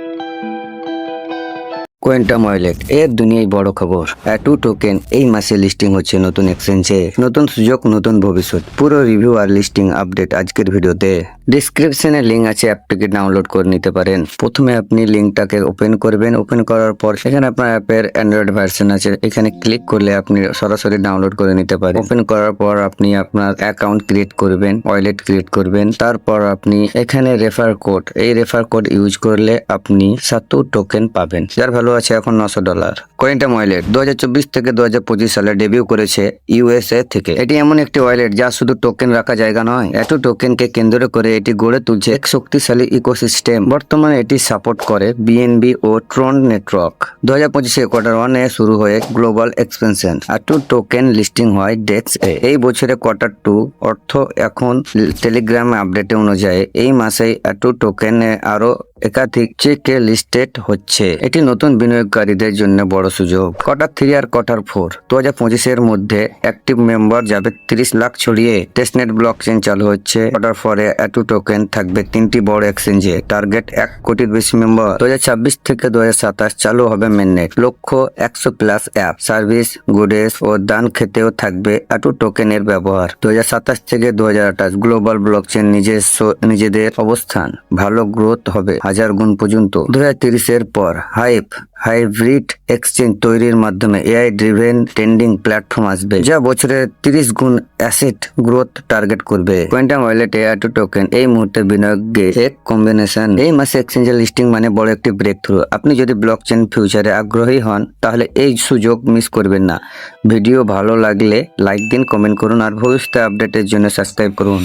Thank you. কোয়েন্টাম wallet এর দুনিয়ায় বড় খবর। অ্যাটু টোকেন এই মাসে লিস্টিং হচ্ছে নতুন এক্সচেঞ্জে নতুন সুযোগ, নতুন ভবিষ্যৎ। পুরো রিভিউ আর লিস্টিং আপডেট আজকের ভিডিওতে। ডিসক্রিপশনে লিঙ্ক আছে অ্যাপটিকে ডাউনলোড করে নিতে পারেন। প্রথমে আপনি লিঙ্কটাকে ওপেন করবেন। ওপেন করার পর এখানে আপনার অ্যাপের অ্যান্ড্রয়েড ভার্সন আছে। এখানে ক্লিক করলে আপনি সরাসরি ডাউনলোড করে নিতে পারেন। ওপেন করার পর আপনি আপনার অ্যাকাউন্ট ক্রিয়েট করবেন ওয়ালেট ক্রিয়েট করবেন। তারপর আপনি এখানে রেফার কোড এই রেফার কোড ইউজ করলে আপনি সাতু টোকেন পাবেন। যার ভ্যালু আছে এখন নশো ডলার। কোয়েন্টাম ওয়ালেট দু থেকে দুহাজার পঁচিশ সালে ডেবিউ করেছে ইউএসএ থেকে। এটি এমন একটি ওয়ালেট যা শুধু টোকেন রাখা জায়গা নয়, এত টোকেনকে কেন্দ্র করে এটি গড়ে তুলছে এক শক্তিশালী ইকোসিস্টেম বর্তমানে এটি সাপোর্ট করে বিএনবি ও ট্রন নেটওয়ার্ক দু হাজার পঁচিশে কোয়ার্টার ওয়ানে শুরু হয়ে গ্লোবাল এক্সপেনশন আর টু টোকেন লিস্টিং হয় ডেক্স এ। এই বছরে কোয়ার্টার টু অর্থ এখন টেলিগ্রাম আপডেট অনুযায়ী এই মাসে টু টোকেনে আরও একাধিক চেকে লিস্টেড হচ্ছে। এটি নতুন বিনিয়োগকারীদের জন্য বড় সুযোগ। কোয়ার্টার থ্রি আর কোয়ার্টার ফোর দু হাজার পঁচিশের মধ্যে অ্যাক্টিভ মেম্বার যাবে তিরিশ লাখ ছড়িয়ে টেস্টনেট ব্লক চেন চালু হচ্ছে। কোয়ার্টার ফোরে অ্যাটু টোকেন থাকবে তিনটি বড় এক্সচেঞ্জে টার্গেট এক কোটির বেশি মেম্বার দু হাজার ছাব্বিশ থেকে দু হাজার সাতাশ চালু হবে মেননেট লক্ষ্য একশো প্লাস অ্যাপ সার্ভিস গুডেস ও দান খেতেও থাকবে অ্যাটু টোকেনের ব্যবহার। দু হাজার সাতাশ থেকে দু হাজার আঠাশ গ্লোবাল ব্লক চেন নিজস্ব, নিজেদের অবস্থান। ভালো গ্রোথ হবে হাজার গুণ পর্যন্ত। দু হাজার তিরিশের পর হাইপ হাইব্রিড এক্সচেঞ্জ তৈরির মাধ্যমে এআই ড্রিভেন ট্রেন্ডিং প্ল্যাটফর্ম আসবে, যা বছরে তিরিশ গুণ অ্যাসেট গ্রোথ টার্গেট করবে। Quantum wallet AI two token এই মুহূর্তে বিনিয়োগে এক কম্বিনেশন এই মাসে এক্সচেঞ্জের লিস্টিং মানে বড় একটি ব্রেক থ্রু আপনি যদি ব্লক চেন ফিউচারে আগ্রহী হন, তাহলে এই সুযোগ মিস করবেন না। ভিডিও ভালো লাগলে লাইক দিন কমেন্ট করুন, আর ভবিষ্যতে আপডেটের জন্য সাবস্ক্রাইব করুন।